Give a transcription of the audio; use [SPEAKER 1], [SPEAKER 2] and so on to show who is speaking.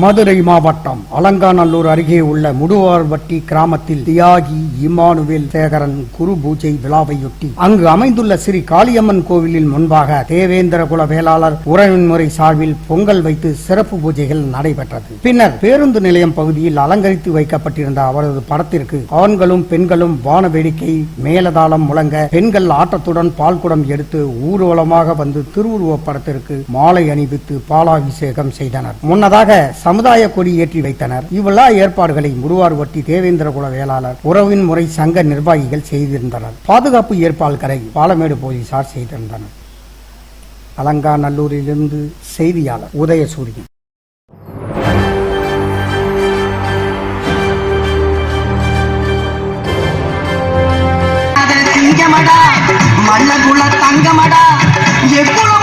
[SPEAKER 1] மதுரை மாவட்டம் அலங்காநல்லூர் அருகே உள்ள முடுவார்வட்டி கிராமத்தில் தியாகி இமானுவேல் சேகரன் குரு பூஜை விழாவையொட்டி அங்கு அமைந்துள்ள ஸ்ரீ காளியம்மன் கோவிலின் முன்பாக தேவேந்திர குல வேளாளர் உறவின்முறை சார்பில் பொங்கல் வைத்து சிறப்பு பூஜைகள் நடைபெற்றது. பின்னர் பேருந்து நிலையம் பகுதியில் அலங்கரித்து வைக்கப்பட்டிருந்த அவரது படத்திற்கு ஆண்களும் பெண்களும் வான வேடிக்கை மேலதாளம் முழங்க பெண்கள் ஆட்டத்துடன் பால்குடம் எடுத்து ஊர்வலமாக வந்து திருவுருவ படத்திற்கு மாலை அணிவித்து பாலாபிஷேகம் செய்தனர். முன்னதாக சமுதாய கொடி ஏற்றி வைத்தனர். இவ்விழா ஏற்பாடுகளை முருவார் ஒட்டி தேவேந்திர குல வேளாளர் உறவின் முறை சங்க நிர்வாகிகள் செய்திருந்தனர். பாதுகாப்பு ஏற்பாடுகளை பாலமேடு போலீசார் செய்திருந்தனர். அலங்காநல்லூரிலிருந்து செய்தியாளர் உதயசூரியன்.
[SPEAKER 2] மல்ல குல தங்கமடா எவ்வளவு